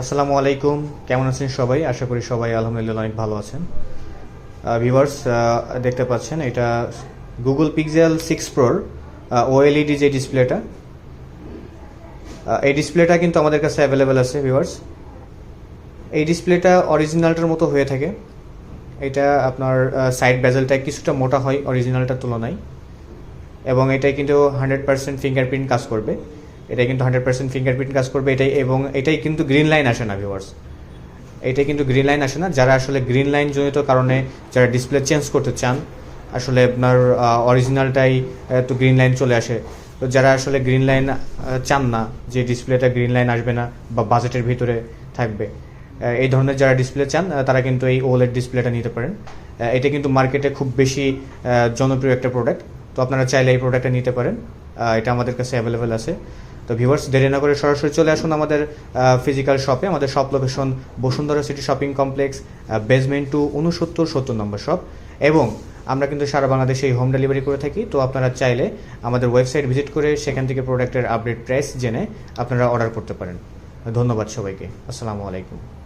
আসসালামু আলাইকুম। কেমন আছেন সবাই? আশা করি সবাই আলহামদুলিল্লাহ অনেক ভালো আছেন। ভিভার্স দেখতে পাচ্ছেন, এটা গুগল পিক্সেল সিক্স প্রোর ওএলইডি যে ডিসপ্লেটা এই ডিসপ্লেটা কিন্তু আমাদের কাছে অ্যাভেলেবেল আছে ভিউয়ার্স এই ডিসপ্লেটা অরিজিনালটার মতো হয়ে থাকে। এটা আপনার সাইড বেজেলটা কিছুটা মোটা হয় অরিজিনালটার তুলনায়। এবং এটাই কিন্তু হান্ড্রেড পার্সেন্ট ফিঙ্গারপ্রিন্ট কাজ করবে। এটাই কিন্তু হান্ড্রেড পার্সেন্ট ফিঙ্গারপ্রিন্ট কাজ করবে, এটাই, এবং এটাই কিন্তু গ্রিন লাইন আসে না ভিউয়ার্স এটাই কিন্তু গ্রিন লাইন আসে না, যারা আসলে গ্রিন লাইন জনিত কারণে যারা ডিসপ্লে চেঞ্জ করতে চান, আসলে আপনার অরিজিনালটাই তো গ্রিন লাইন চলে আসে। তো যারা আসলে গ্রিন লাইন চান না যে ডিসপ্লেটা গ্রিন লাইন আসবে না বা বাজেটের ভিতরে থাকবে এই ধরনের যারা ডিসপ্লে চান তারা কিন্তু এই ওলেড ডিসপ্লেটা নিতে পারেন। এটা কিন্তু মার্কেটে খুব বেশি জনপ্রিয় একটা প্রোডাক্ট তো আপনারা চাইলে এই প্রোডাক্টটা নিতে পারেন। এটা আমাদের কাছে অ্যাভেলেবেল আছে। তো ভিউয়ার্স দেরি না করে সরাসরি চলে আসুন আমাদের ফিজিক্যাল শপে আমাদের shop location Bashundhara City Shopping Complex basement two উনসত্তর সত্তর নম্বর শপ এবং আমরা কিন্তু সারা বাংলাদেশে হোম ডেলিভারি করে থাকি। তো আপনারা চাইলে আমাদের ওয়েবসাইট ভিজিট করে সেখান থেকে প্রোডাক্টের আপডেট প্রাইস জেনে আপনারা অর্ডার করতে পারেন। ধন্যবাদ সবাইকে। আসসালামু আলাইকুম।